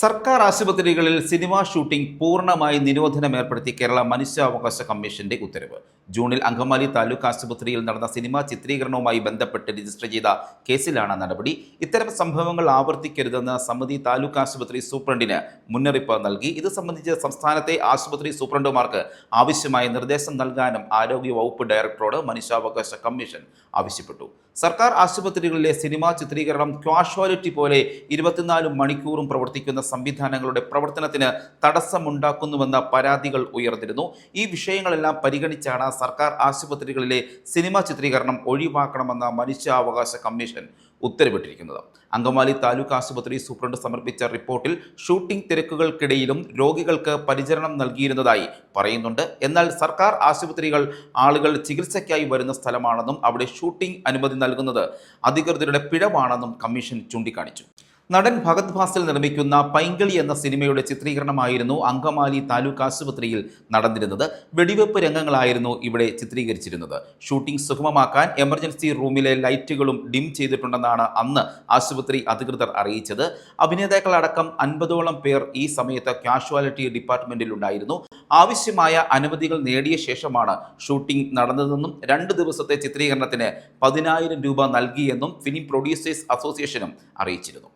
സർക്കാർ ആശുപത്രികളിൽ cinema shooting പൂർണമായി നിരോധനം ഏർപ്പെടുത്തി കേരള മനുഷ്യാവകാശ കമ്മീഷന്റെ ഉത്തരവ്. ജൂണിൽ അങ്കമാലി താലൂക്ക് ആശുപത്രിയിൽ നടന്ന സിനിമാ ചിത്രീകരണവുമായി ബന്ധപ്പെട്ട് രജിസ്റ്റർ ചെയ്ത കേസിലാണ് നടപടി. ഇത്തരം സംഭവങ്ങൾ ആവർത്തിക്കരുതെന്ന് സമിതി താലൂക്ക് ആശുപത്രി സൂപ്രണ്ടിന് മുന്നറിയിപ്പ് നൽകി. ഇത് സംബന്ധിച്ച് സംസ്ഥാനത്തെ ആശുപത്രി സൂപ്രണ്ടുമാർക്ക് ആവശ്യമായ നിർദ്ദേശം നൽകാനും ആരോഗ്യ വകുപ്പ് ഡയറക്ടറോട് മനുഷ്യാവകാശ കമ്മീഷൻ ആവശ്യപ്പെട്ടു. സർക്കാർ ആശുപത്രികളിലെ സിനിമാ ചിത്രീകരണം ക്വാഷ്വാലിറ്റി പോലെ ഇരുപത്തിനാല് മണിക്കൂറും പ്രവർത്തിക്കുന്ന സംവിധാനങ്ങളുടെ പ്രവർത്തനത്തിന് തടസ്സമുണ്ടാക്കുന്നുവെന്ന പരാതികൾ ഉയർന്നിരുന്നു. ഈ വിഷയങ്ങളെല്ലാം പരിഗണിച്ചാണ് സർക്കാർ ആശുപത്രികളിലെ സിനിമാ ചിത്രീകരണം ഒഴിവാക്കണമെന്ന മനുഷ്യാവകാശ കമ്മീഷൻ ഉത്തരവിട്ടിരിക്കുന്നത്. അങ്കമാലി താലൂക്ക് ആശുപത്രി സൂപ്രണ്ട് സമർപ്പിച്ച റിപ്പോർട്ടിൽ ഷൂട്ടിംഗ് തിരക്കുകൾക്കിടയിലും രോഗികൾക്ക് പരിചരണം നൽകിയിരുന്നതായി പറയുന്നുണ്ട്. എന്നാൽ സർക്കാർ ആശുപത്രികൾ ആളുകൾ ചികിത്സയ്ക്കായി വരുന്ന സ്ഥലമാണെന്നും അവിടെ ഷൂട്ടിംഗ് അനുമതി നൽകുന്നത് അധികൃതരുടെ പിഴവാണെന്നും കമ്മീഷൻ ചൂണ്ടിക്കാണിച്ചു. നടൻ ഭഗത് ഭാസിൽ നിർമ്മിക്കുന്ന പൈങ്കിളി എന്ന സിനിമയുടെ ചിത്രീകരണമായിരുന്നു അങ്കമാലി താലൂക്ക് ആശുപത്രിയിൽ നടന്നിരുന്നത്. വെടിവെപ്പ് രംഗങ്ങളായിരുന്നു ഇവിടെ ചിത്രീകരിച്ചിരുന്നത്. ഷൂട്ടിംഗ് സുഗമമാക്കാൻ എമർജൻസി റൂമിലെ ലൈറ്റുകളും ഡിം ചെയ്തിട്ടുണ്ടെന്നാണ് അന്ന് ആശുപത്രി അധികൃതർ അറിയിച്ചത്. അഭിനേതാക്കളടക്കം അൻപതോളം പേർ ഈ സമയത്ത് കാഷ്വാലിറ്റി ഡിപ്പാർട്ട്മെന്റിലുണ്ടായിരുന്നു ആവശ്യമായ അനുമതികൾ നേടിയ ശേഷമാണ് ഷൂട്ടിംഗ് നടന്നതെന്നും രണ്ട് ദിവസത്തെ ചിത്രീകരണത്തിന് പതിനായിരം രൂപ നൽകിയെന്നും ഫിലിം പ്രൊഡ്യൂസേഴ്സ് അസോസിയേഷനും അറിയിച്ചിരുന്നു.